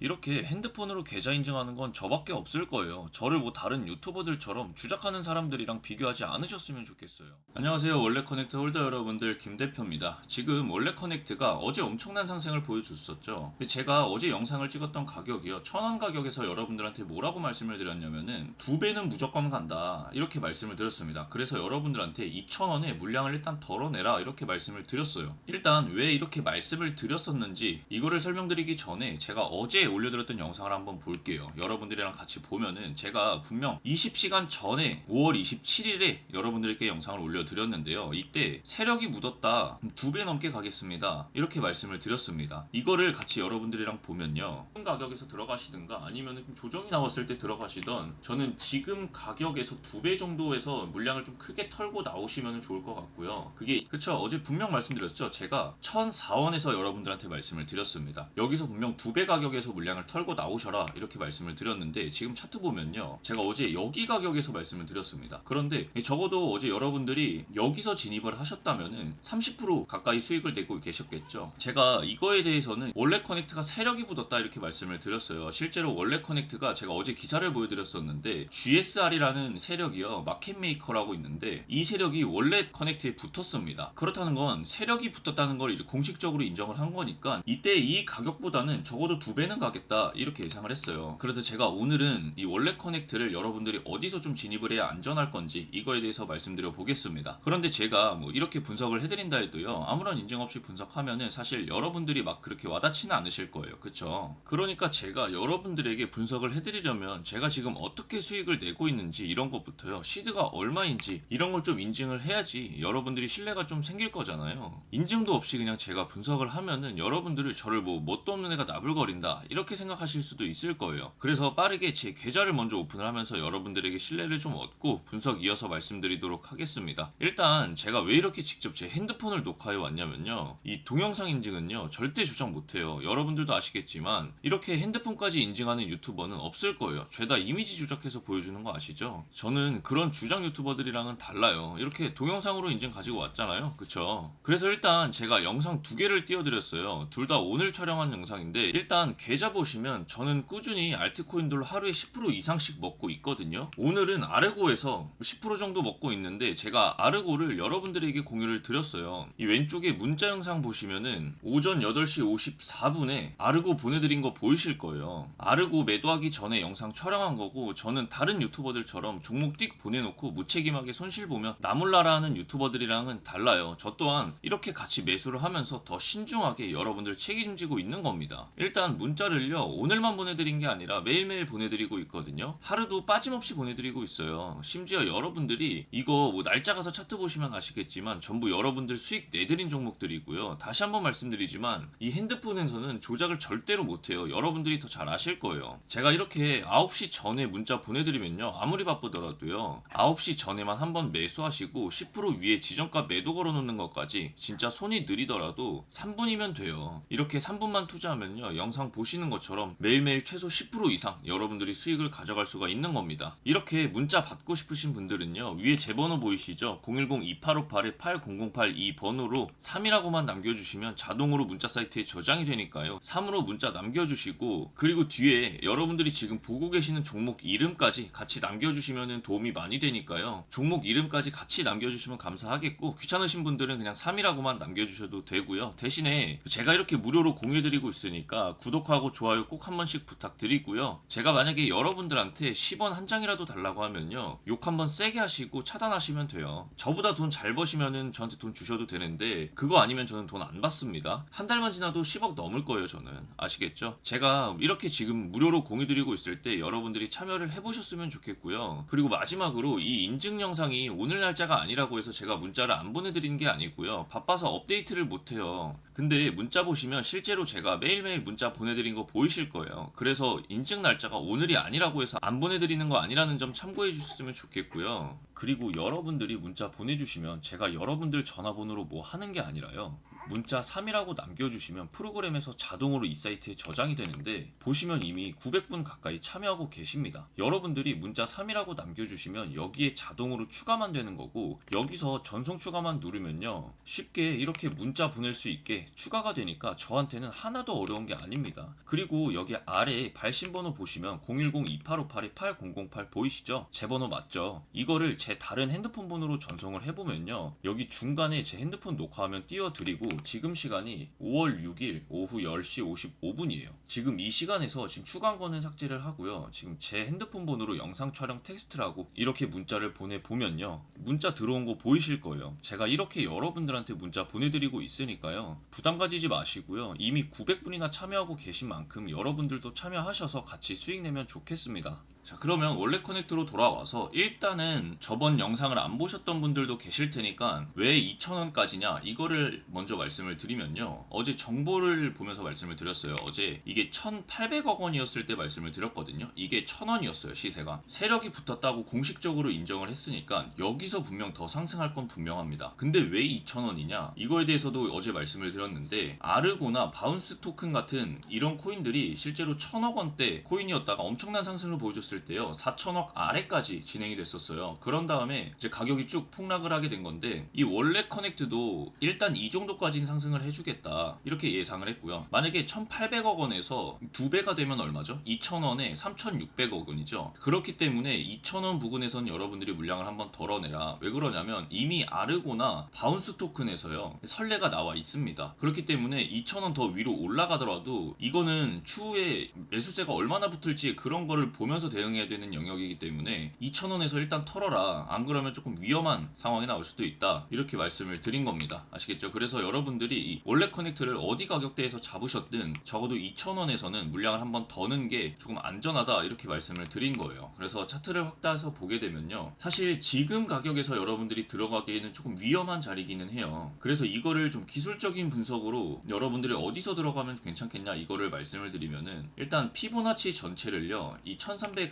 이렇게 핸드폰으로 계좌 인증하는 건 저밖에 없을 거예요. 저를 뭐 다른 유튜버들처럼 주작하는 사람들이랑 비교하지 않으셨으면 좋겠어요. 안녕하세요. 원래 커넥트 홀더 여러분들 김 대표입니다. 지금 원래 커넥트가 어제 엄청난 상승을 보여줬었죠. 제가 어제 영상을 찍었던 가격이요. 천원 가격에서 여러분들한테 뭐라고 말씀을 드렸냐면은 두 배는 무조건 간다. 이렇게 말씀을 드렸습니다. 그래서 여러분들한테 2천 원에 물량을 일단 덜어내라 이렇게 말씀을 드렸어요. 일단 왜 이렇게 말씀을 드렸었는지 이거를 설명드리기 전에 제가 어제 올려드렸던 영상을 한번 볼게요. 여러분들이랑 같이 보면은 제가 분명 20시간 전에 5월 27일에 여러분들께 영상을 올려드렸는데요. 이때 세력이 묻었다. 두 배 넘게 가겠습니다. 이렇게 말씀을 드렸습니다. 이거를 같이 여러분들이랑 보면요. 큰 가격에서 들어가시든가 아니면 좀 조정이 나왔을 때 들어가시던 저는 지금 가격에서 두 배 정도에서 물량을 좀 크게 털고 나오시면 좋을 것 같고요. 그게 그쵸 어제 분명 말씀드렸죠. 제가 1004원에서 여러분들한테 말씀을 드렸습니다. 여기서 분명 두 배 가격에서 물량을 털고 나오셔라 이렇게 말씀을 드렸는데 지금 차트 보면요. 제가 어제 여기 가격에서 말씀을 드렸습니다. 그런데 적어도 어제 여러분들이 여기서 진입을 하셨다면은 30% 가까이 수익을 내고 계셨겠죠. 제가 이거에 대해서는 원래 커넥트가 세력이 묻었다 이렇게 말씀을 드렸어요. 실제로 원래 커넥트가 제가 어제 기사를 보여드렸었는데 GSR이라는 세력이요 마켓 메이커라고 있는데 이 세력이 원래 커넥트에 붙었습니다. 그렇다는 건 세력이 붙었다는 걸 이제 공식적으로 인정을 한 거니까 이때 이 가격보다는 적어도 두 배는 가 겠다 이렇게 예상을 했어요. 그래서 제가 오늘은 이 원래 커넥트를 여러분들이 어디서 좀 진입을 해야 안전할 건지 이거에 대해서 말씀드려 보겠습니다. 그런데 제가 뭐 이렇게 분석을 해드린다 해도요 아무런 인증 없이 분석하면은 사실 여러분들이 막 그렇게 와닿지는 않으실 거예요. 그쵸? 그러니까 제가 여러분들에게 분석을 해드리려면 제가 지금 어떻게 수익을 내고 있는지 이런 것부터요 시드가 얼마인지 이런 걸 좀 인증을 해야지 여러분들이 신뢰가 좀 생길 거잖아요. 인증도 없이 그냥 제가 분석을 하면은 여러분들이 저를 뭐 뭣도 없는 애가 나불거린다 이렇게 생각하실 수도 있을 거예요. 그래서 빠르게 제 계좌를 먼저 오픈을 하면서 여러분들에게 신뢰를 좀 얻고 분석 이어서 말씀드리도록 하겠습니다. 일단 제가 왜 이렇게 직접 제 핸드폰을 녹화해 왔냐면요. 이 동영상 인증은요 절대 조작 못해요. 여러분들도 아시겠지만 이렇게 핸드폰까지 인증하는 유튜버는 없을 거예요. 죄다 이미지 조작해서 보여주는 거 아시죠? 저는 그런 주장 유튜버들이랑은 달라요. 이렇게 동영상으로 인증 가지고 왔잖아요. 그쵸? 그래서 일단 제가 영상 두 개를 띄워드렸어요. 둘 다 오늘 촬영한 영상인데 일단 계좌 보시면 저는 꾸준히 알트코인들로 하루에 10% 이상씩 먹고 있거든요. 오늘은 아르고에서 10% 정도 먹고 있는데 제가 아르고를 여러분들에게 공유를 드렸어요. 이 왼쪽에 문자 영상 보시면은 오전 8시 54분에 아르고 보내드린 거 보이실 거예요. 아르고 매도하기 전에 영상 촬영한 거고 저는 다른 유튜버들처럼 종목 띡 보내놓고 무책임하게 손실 보면 나몰라라 하는 유튜버들이랑은 달라요. 저 또한 이렇게 같이 매수를 하면서 더 신중하게 여러분들 책임지고 있는 겁니다. 일단 문자를 요 오늘만 보내드린 게 아니라 매일매일 보내드리고 있거든요. 하루도 빠짐없이 보내드리고 있어요. 심지어 여러분들이 이거 뭐 날짜 가서 차트 보시면 아시겠지만 전부 여러분들 수익 내드린 종목들이고요. 다시 한번 말씀드리지만 이 핸드폰에서는 조작을 절대로 못해요. 여러분들이 더 잘 아실 거예요. 제가 이렇게 9시 전에 문자 보내드리면요. 아무리 바쁘더라도요. 9시 전에만 한번 매수하시고 10% 위에 지정가 매도 걸어놓는 것까지 진짜 손이 느리더라도 3분이면 돼요. 이렇게 3분만 투자하면요. 영상 보시는 것처럼 매일매일 최소 10% 이상 여러분들이 수익을 가져갈 수가 있는 겁니다. 이렇게 문자 받고 싶으신 분들은요. 위에 제 번호 보이시죠? 010-2858-8008이 번호로 3이라고만 남겨주시면 자동으로 문자 사이트에 저장이 되니까요. 3으로 문자 남겨주시고 그리고 뒤에 여러분들이 지금 보고 계시는 종목 이름까지 같이 남겨주시면 도움이 많이 되니까요. 종목 이름까지 같이 남겨주시면 감사하겠고 귀찮으신 분들은 그냥 3이라고만 남겨주셔도 되고요. 대신에 제가 이렇게 무료로 공유해드리고 있으니까 구독하고 좋아요 꼭 한 번씩 부탁드리고요. 제가 만약에 여러분들한테 10원 한 장이라도 달라고 하면요. 욕 한 번 세게 하시고 차단하시면 돼요. 저보다 돈 잘 버시면은 저한테 돈 주셔도 되는데 그거 아니면 저는 돈 안 받습니다. 한 달만 지나도 10억 넘을 거예요 저는. 아시겠죠? 제가 이렇게 지금 무료로 공유 드리고 있을 때 여러분들이 참여를 해 보셨으면 좋겠고요. 그리고 마지막으로 이 인증 영상이 오늘 날짜가 아니라고 해서 제가 문자를 안 보내드리는 게 아니고요. 바빠서 업데이트를 못 해요. 근데 문자 보시면 실제로 제가 매일매일 문자 보내 드린 거 보이실 거예요. 그래서 인증 날짜가 오늘이 아니라고 해서 안 보내드리는 거 아니라는 점 참고해 주셨으면 좋겠고요. 그리고 여러분들이 문자 보내주시면 제가 여러분들 전화번호로 뭐 하는 게 아니라요. 문자 3이라고 남겨주시면 프로그램에서 자동으로 이 사이트에 저장이 되는데 보시면 이미 900분 가까이 참여하고 계십니다. 여러분들이 문자 3이라고 남겨주시면 여기에 자동으로 추가만 되는 거고 여기서 전송 추가만 누르면요. 쉽게 이렇게 문자 보낼 수 있게 추가가 되니까 저한테는 하나도 어려운 게 아닙니다. 그리고 여기 아래에 발신번호 보시면 010-2858-8008 보이시죠? 제 번호 맞죠? 이거를 제 다른 핸드폰 번호로 전송을 해보면요. 여기 중간에 제 핸드폰 녹화하면 띄워드리고 지금 시간이 5월 6일 오후 10시 55분이에요. 지금 이 시간에서 지금 추가한 거는 삭제를 하고요. 지금 제 핸드폰 번호로 영상 촬영 텍스트라고 이렇게 문자를 보내보면요. 문자 들어온 거 보이실 거예요. 제가 이렇게 여러분들한테 문자 보내드리고 있으니까요. 부담 가지지 마시고요. 이미 900분이나 참여하고 계신 만큼 여러분들도 참여하셔서 같이 수익 내면 좋겠습니다. 자 그러면 원래 커넥트로 돌아와서 일단은 저번 영상을 안 보셨던 분들도 계실 테니까 왜 2,000원까지냐 이거를 먼저 말씀을 드리면요. 어제 정보를 보면서 말씀을 드렸어요. 어제 이게 1,800억 원이었을 때 말씀을 드렸거든요. 이게 1,000원이었어요 시세가. 세력이 붙었다고 공식적으로 인정을 했으니까 여기서 분명 더 상승할 건 분명합니다. 근데 왜 2,000원이냐? 이거에 대해서도 어제 말씀을 드렸는데 아르고나 바운스 토큰 같은 이런 코인들이 실제로 1,000억 원대 코인이었다가 엄청난 상승을 보여줬을 때요 4천억 아래까지 진행이 됐었어요. 그런 다음에 이제 가격이 쭉 폭락을 하게 된 건데 이 원래 커넥트도 일단 이 정도까지는 상승을 해주겠다 이렇게 예상을 했고요. 만약에 1,800억 원에서 두 배가 되면 얼마죠? 2,000원에 3,600억 원이죠. 그렇기 때문에 2,000원 부근에선 여러분들이 물량을 한번 덜어내라. 왜 그러냐면 이미 아르고나 바운스 토큰에서요 선례가 나와 있습니다. 그렇기 때문에 2,000원 더 위로 올라가더라도 이거는 추후에 매수세가 얼마나 붙을지 그런 거를 보면서 대응 해야 되는 영역이기 때문에 2,000원에서 일단 털어라. 안 그러면 조금 위험한 상황이 나올 수도 있다. 이렇게 말씀을 드린 겁니다. 아시겠죠? 그래서 여러분들이 이 원래 커넥트를 어디 가격대에서 잡으셨든 적어도 2,000원에서는 물량을 한번 더는 게 조금 안전하다. 이렇게 말씀을 드린 거예요. 그래서 차트를 확 따서 보게 되면요. 사실 지금 가격에서 여러분들이 들어가기에는 조금 위험한 자리기는 해요. 그래서 이거를 좀 기술적인 분석으로 여러분들이 어디서 들어가면 괜찮겠냐 이거를 말씀을 드리면은 일단 피보나치 전체를요. 이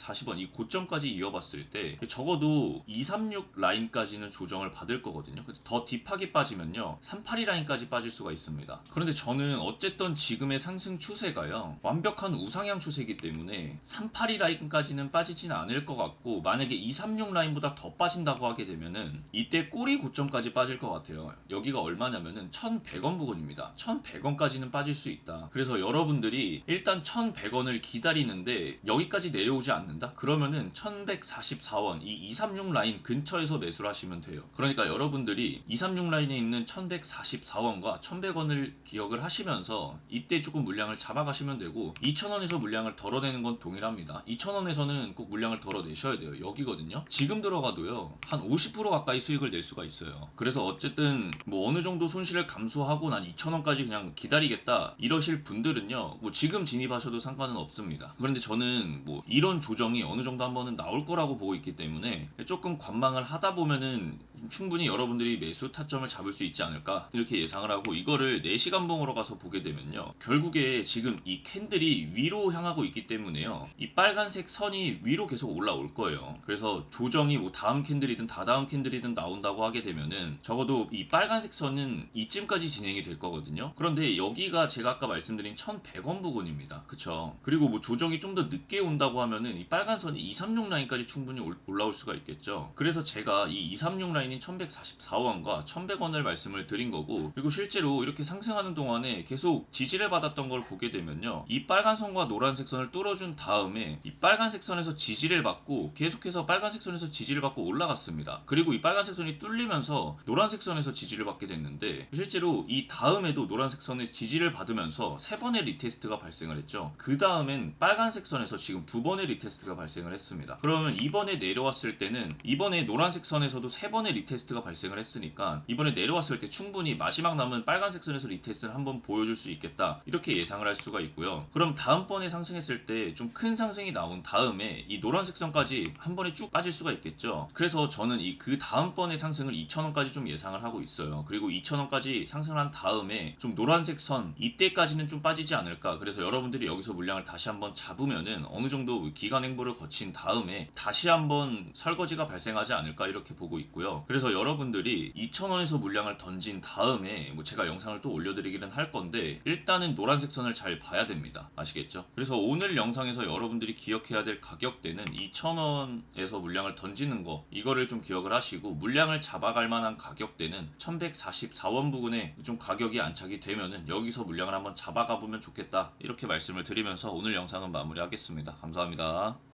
1340원 이 고점까지 이어봤을 때 적어도 236 라인까지는 조정을 받을 거거든요. 더 딥하게 빠지면요. 382 라인까지 빠질 수가 있습니다. 그런데 저는 어쨌든 지금의 상승 추세가요. 완벽한 우상향 추세이기 때문에 382 라인까지는 빠지진 않을 것 같고 만약에 236 라인보다 더 빠진다고 하게 되면은 이때 꼬리 고점까지 빠질 것 같아요. 여기가 얼마냐면은 1100원 부근입니다. 1100원까지는 빠질 수 있다. 그래서 여러분들이 일단 1100원을 기다리는데 여기까지 내려오지 않는 다? 그러면은 1144원 이 236 라인 근처에서 매수를 하시면 돼요. 그러니까 여러분들이 236 라인에 있는 1144원과 1100원을 기억을 하시면서 이때 조금 물량을 잡아가시면 되고 2000원에서 물량을 덜어내는 건 동일합니다. 2000원에서는 꼭 물량을 덜어내셔야 돼요. 여기거든요. 지금 들어가도요. 한 50% 가까이 수익을 낼 수가 있어요. 그래서 어쨌든 뭐 어느 정도 손실을 감수하고 난 2,000원까지 그냥 기다리겠다 이러실 분들은요. 뭐 지금 진입하셔도 상관은 없습니다. 그런데 저는 뭐 이런 조 정이 어느 정도 한 번은 나올 거라고 보고 있기 때문에 조금 관망을 하다 보면은 충분히 여러분들이 매수 타점을 잡을 수 있지 않을까 이렇게 예상을 하고 이거를 4시간 봉으로 가서 보게 되면요. 결국에 지금 이 캔들이 위로 향하고 있기 때문에요. 이 빨간색 선이 위로 계속 올라올 거예요. 그래서 조정이 뭐 다음 캔들이든 다다음 캔들이든 나온다고 하게 되면은 적어도 이 빨간색 선은 이쯤까지 진행이 될 거거든요. 그런데 여기가 제가 아까 말씀드린 1100원 부근입니다. 그쵸? 그리고 뭐 조정이 좀 더 늦게 온다고 하면은 이 빨간 선이 236 라인까지 충분히 올- 올라올 수가 있겠죠. 그래서 제가 이 236 라인인 1144원과 1100원을 말씀을 드린 거고 그리고 실제로 이렇게 상승하는 동안에 계속 지지를 받았던 걸 보게 되면요. 이 빨간 선과 노란색 선을 뚫어준 다음에 이 빨간색 선에서 지지를 받고 계속해서 빨간색 선에서 지지를 받고 올라갔습니다. 그리고 이 빨간색 선이 뚫리면서 노란색 선에서 지지를 받게 됐는데 실제로 이 다음에도 노란색 선에 지지를 받으면서 세 번의 리테스트가 발생을 했죠. 그 다음엔 빨간색 선에서 지금 두 번의 리테스트 가 발생을 했습니다. 그러면 이번에 내려왔을 때는 이번에 노란색 선에서도 세 번의 리테스트가 발생을 했으니까 이번에 내려왔을 때 충분히 마지막 남은 빨간색 선에서 리테스트를 한번 보여줄 수 있겠다 이렇게 예상을 할 수가 있고요. 그럼 다음번에 상승했을 때 좀 큰 상승이 나온 다음에 이 노란색 선까지 한 번에 쭉 빠질 수가 있겠죠. 그래서 저는 이 그 다음번의 상승을 2,000원까지 좀 예상을 하고 있어요. 그리고 2,000원까지 상승한 다음에 좀 노란색 선 이때까지는 좀 빠지지 않을까. 그래서 여러분들이 여기서 물량을 다시 한번 잡으면은 어느 정도 기간 정상적인 행보를 거친 다음에 다시 한번 설거지가 발생하지 않을까 이렇게 보고 있고요. 그래서 여러분들이 2,000원에서 물량을 던진 다음에 뭐 제가 영상을 또 올려드리기는 할 건데 일단은 노란색 선을 잘 봐야 됩니다. 아시겠죠? 그래서 오늘 영상에서 여러분들이 기억해야 될 가격대는 2,000원에서 물량을 던지는 거 이거를 좀 기억을 하시고 물량을 잡아갈 만한 가격대는 1,144원 부근에 좀 가격이 안착이 되면은 여기서 물량을 한번 잡아가 보면 좋겠다 이렇게 말씀을 드리면서 오늘 영상은 마무리하겠습니다. 감사합니다.